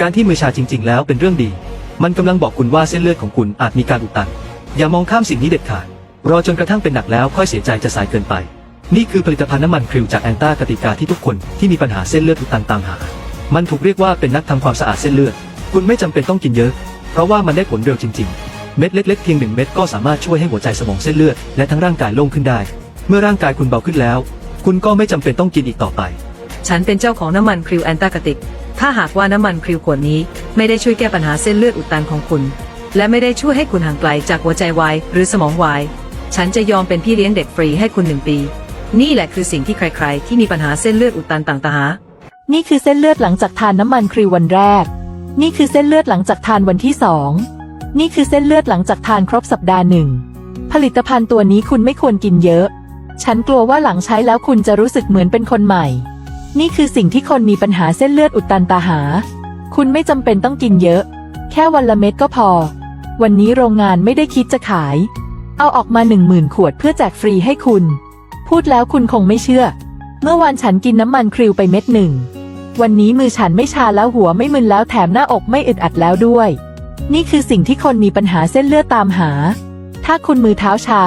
การที่มือชาจริง ๆ แล้วเป็นเรื่องดี มันกำลังบอกคุณว่าเส้นเลือดของคุณอาจมีการอุดตัน อย่ามองข้ามสิ่งนี้เด็ดขาด รอจนกระทั่งเป็นหนักแล้วค่อยเสียใจจะสายเกินไป นี่คือผลิตภัณฑ์น้ำมันคริวจากแอนต้ากติกาที่ทุกคนที่มีปัญหาเส้นเลือดอุดตันตามหา มันถูกเรียกว่าเป็นนักทำความสะอาดเส้นเลือด คุณไม่จำเป็นต้องกินเยอะ เพราะว่ามันได้ผลเร็วจริง ๆ เม็ดเล็กๆเพียงหนึ่งเม็ดก็สามารถช่วยให้หัวใจสมองเส้นเลือดและทั้งร่างกายโล่งขึ้นได้ เมื่อร่างกายคุณเบาขึ้นแล้ว คุณก็ไม่จำเป็นต้องกินอีกต่อไป ฉันเป็นเจ้าของน้ำมันคริวแอนตากติก ถ้าหากว่าน้ำมันคริวขวดนี้ไม่ได้ช่วยแก้ปัญหาเส้นเลือดอุดตันของคุณ และไม่ได้ช่วยให้คุณห่างไกลจากหัวใจวายหรือสมองวาย ฉันจะยอมเป็นพี่เลี้ยงเด็กฟรีให้คุณหนึ่งปี นี่แหละคือสิ่งที่ใคร ๆ ที่มีปัญหาเส้นเลือดอุดตันต่างตาหา นี่คือเส้นเลือดหลังจากทานน้ำมันครีววันแรก นี่คือเส้นเลือดหลังจากทานวันที่สองนี่คือเส้นเลือดหลังจากทานครบสัปดาห์หนึ่ง ผลิตภัณฑ์ตัวนี้คุณไม่ควรกินเยอะ ฉันกลัวว่าหลังใช้แล้วคุณจะรู้สึกเหมือนเป็นคนใหม่ นี่คือสิ่งที่คนมีปัญหาเส้นเลือดอุดตันตาหา คุณไม่จำเป็นต้องกินเยอะ แค่วันละเม็ดก็พอ วันนี้โรงงานไม่ได้คิดจะขาย เอาออกมาหนึ่งหมื่นขวดเพื่อแจกฟรีให้คุณ พูดแล้วคุณคงไม่เชื่อ เมื่อวานฉันกินน้ำมันคริวไปเม็ดหนึ่ง วันนี้มือฉันไม่ชาแล้วหัวไม่มึนแล้วแถมหน้าอกไม่อึดอัดแล้วด้วย นี่คือสิ่งที่คนมีปัญหาเส้นเลือดตามหา ถ้าคุณมือเท้าชา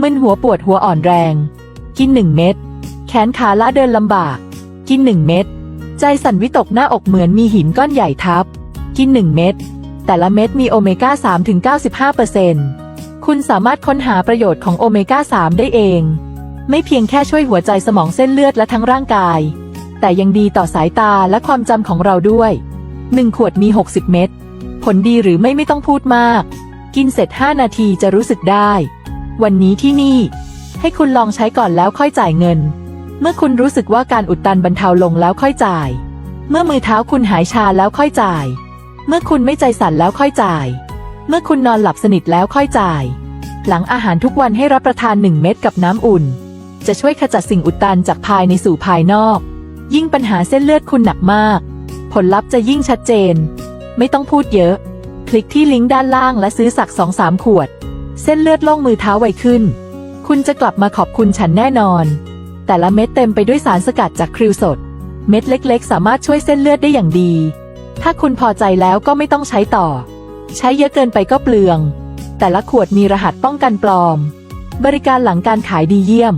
มึนหัวปวดหัวอ่อนแรง กินหนึ่งเม็ด แขนขาละเดินลำบาก กินหนึ่งเม็ด ใจสั่นวิตกหน้าอกเหมือนมีหินก้อนใหญ่ทับ กินหนึ่งเม็ด แต่ละเม็ดมีโอเมก้า3ถึง95%คุณสามารถค้นหาประโยชน์ของโอเมก้า 3 ได้เอง ไม่เพียงแค่ช่วยหัวใจสมองเส้นเลือดและทั้งร่างกาย แต่ยังดีต่อสายตาและความจำของเราด้วย 1 ขวดมี 60 เม็ด ผลดีหรือไม่ไม่ต้องพูดมาก กินเสร็จ 5 นาทีจะรู้สึกได้ วันนี้ที่นี่ ให้คุณลองใช้ก่อนแล้วค่อยจ่ายเงิน เมื่อคุณรู้สึกว่าการอุดตันบรรเทาลงแล้วค่อยจ่าย เมื่อมือเท้าคุณหายชาแล้วค่อยจ่าย เมื่อคุณไม่ใจสั่นแล้วค่อยจ่าย เมื่อคุณนอนหลับสนิทแล้วค่อยจ่าย หลังอาหารทุกวันให้รับประทาน 1 เม็ดกับน้ำอุ่น จะช่วยขจัดสิ่งอุดตันจากภายในสู่ภายนอก ยิ่งปัญหาเส้นเลือดคุณหนักมาก ผลลัพธ์จะยิ่งชัดเจน ไม่ต้องพูดเยอะ คลิกที่ลิงก์ด้านล่างและซื้อสักสองสามขวด เส้นเลือดล่องมือเท้าไวขึ้น คุณจะกลับมาขอบคุณฉันแน่นอน แต่ละเม็ดเต็มไปด้วยสารสกัดจากคริวสด เม็ดเล็กๆ สามารถช่วยเส้นเลือดได้อย่างดี ถ้าคุณพอใจแล้วก็ไม่ต้องใช้ต่อ ใช้เยอะเกินไปก็เปลือง แต่ละขวดมีรหัสป้องกันปลอม บริการหลังการขายดีเยี่ยม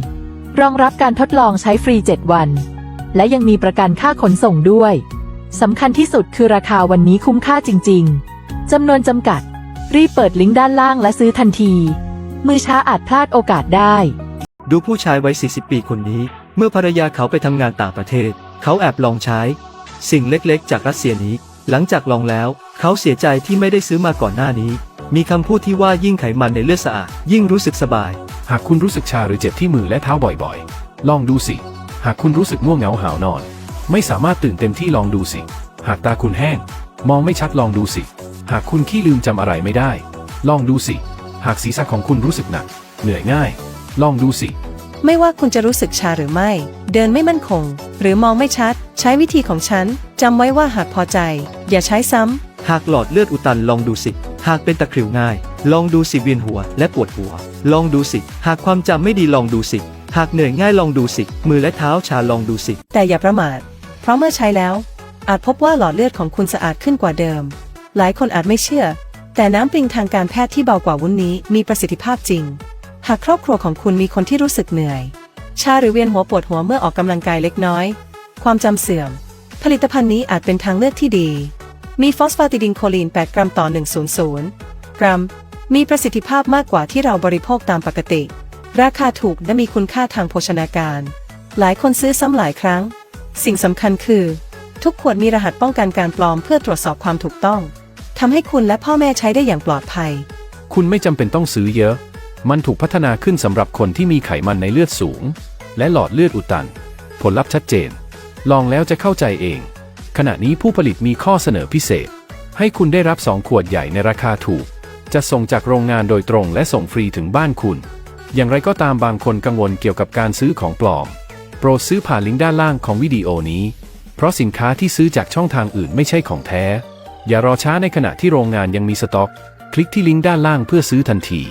รองรับการทดลองใช้ฟรี 7 วัน และยังมีประกันค่าขนส่งด้วยสำคัญที่สุดคือราคาวันนี้คุ้มค่าจริง ๆจำนวนจำกัด รีบเปิดลิงก์ด้านล่างและซื้อทันที มือช้าอาจพลาดโอกาสได้ ดูผู้ชายวัย 40 ปีคนนี้ เมื่อภรรยาเขาไปทำงานต่างประเทศ เขาแอบลองใช้ สิ่งเล็กๆ จากรัสเซียนี้ หลังจากลองแล้ว เขาเสียใจที่ไม่ได้ซื้อมาก่อนหน้านี้ มีคำพูดที่ว่ายิ่งไขมันในเลือดสะอาด ยิ่งรู้สึกสบาย หากคุณรู้สึกชาหรือเจ็บที่มือและเท้าบ่อยๆ ลองดูสิ หากคุณรู้สึกง่วงเหงาหาวนอน ไม่สามารถตื่นเต็มที่ลองดูสิ หากตาคุณแห้ง มองไม่ชัดลองดูสิ หากคุณขี้ลืมจำอะไรไม่ได้ ลองดูสิ หากศีรษะของคุณรู้สึกหนัก เหนื่อยง่าย ลองดูสิ ไม่ว่าคุณจะรู้สึกชาหรือไม่ เดินไม่มั่นคง หรือมองไม่ชัด ใช้วิธีของฉันจำไว้ว่าหากพอใจ อย่าใช้ซ้ำหากหลอดเลือดอุดตันลองดูสิ หากเป็นตะคริวง่าย ลองดูสิเวียนหัวและปวดหัว ลองดูสิ หากความจำไม่ดีลองดูสิ หากเหนื่อยง่ายลองดูสิ มือและเท้าชาลองดูสิแต่อย่าประมาท เพราะเมื่อใช้แล้ว อาจพบว่าหลอดเลือดของคุณสะอาดขึ้นกว่าเดิม หลายคนอาจไม่เชื่อ แต่น้ำปริงทางการแพทย์ที่เบากว่าวุ้นนี้มีประสิทธิภาพจริง หากครอบครัวของคุณมีคนที่รู้สึกเหนื่อย ชาหรือเวียนหัวปวดหัวเมื่อออกกำลังกายเล็กน้อย ความจำเสื่อม ผลิตภัณฑ์นี้อาจเป็นทางเลือกที่ดี มีฟอสฟาติดินโคลีน 8 กรัมต่อ 100 กรัม มีประสิทธิภาพมากกว่าที่เราบริโภคตามปกติ ราคาถูกและมีคุณค่าทางโภชนาการ หลายคนซื้อซ้ำหลายครั้ง สิ่งสำคัญคือ ทุกขวดมีรหัสป้องกันการปลอมเพื่อตรวจสอบความถูกต้องทำให้คุณและพ่อแม่ใช้ได้อย่างปลอดภัย คุณไม่จำเป็นต้องซื้อเยอะ มันถูกพัฒนาขึ้นสำหรับคนที่มีไขมันในเลือดสูง และหลอดเลือดอุดตัน ผลลัพธ์ชัดเจน ลองแล้วจะเข้าใจเอง ขณะนี้ผู้ผลิตมีข้อเสนอพิเศษ ให้คุณได้รับ 2 ขวดใหญ่ในราคาถูก จะส่งจากโรงงานโดยตรงและส่งฟรีถึงบ้านคุณ อย่างไรก็ตามบางคนกังวลเกี่ยวกับการซื้อของปลอม โปรดซื้อผ่านลิงก์ด้านล่างของวิดีโอนี้ เพราะสินค้าที่ซื้อจากช่องทางอื่นไม่ใช่ของแท้ อย่ารอช้าในขณะที่โรงงานยังมีสต็อก คลิกที่ลิงก์ด้านล่างเพื่อซื้อทันที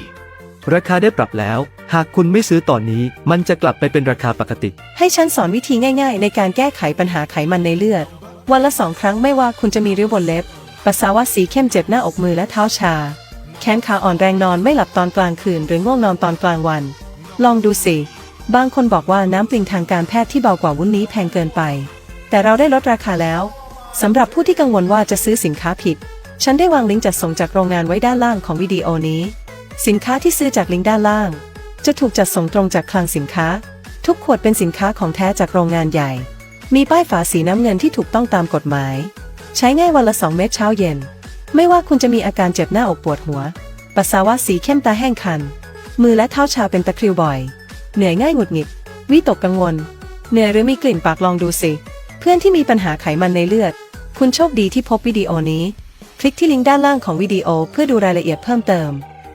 ราคาได้ปรับแล้ว หากคุณไม่ซื้อตอนนี้ มันจะกลับไปเป็นราคาปกติ ให้ฉันสอนวิธีง่ายๆ ในการแก้ไขปัญหาไขมันในเลือด วันละสองครั้งไม่ว่าคุณจะมีริ้วบนเล็บ ปัสสาวะสีเข้มเจ็บหน้าอกมือและเท้าชา แขนขาอ่อนแรงนอนไม่หลับตอนกลางคืน หรือง่วงนอนตอนกลางวัน ลองดูสิ บางคนบอกว่าน้ำปริงทางการแพทย์ที่เบากว่าวุ้นนี้แพงเกินไป แต่เราได้ลดราคาแล้วสำหรับผู้ที่กังวลว่าจะซื้อสินค้าผิด ฉันได้วางลิงก์จัดส่งจากโรงงานไว้ด้านล่างของวิดีโอนี้ สินค้าที่ซื้อจากลิงก์ด้านล่าง จะถูกจัดส่งตรงจากคลังสินค้า ทุกขวดเป็นสินค้าของแท้จากโรงงานใหญ่ มีป้ายฝาสีน้ำเงินที่ถูกต้องตามกฎหมาย ใช้ง่ายวันละ 2 เม็ดเช้าเย็น ไม่ว่าคุณจะมีอาการเจ็บหน้าอกปวดหัว ปัสสาวะสีเข้มตาแห้งคัน มือและเท้าชาเป็นตะคริวบ่อย เหนื่อยง่ายหงุดหงิด วิตกกังวล เหนื่อยหรือมีกลิ่นปากลองดูสิ เพื่อนที่มีปัญหาไขมันในเลือด คุณโชคดีที่พบวิดีโอนี้ คลิกที่ลิงก์ด้านล่างของวิดีโอเพื่อดูรายละเอียดเพิ่มเติม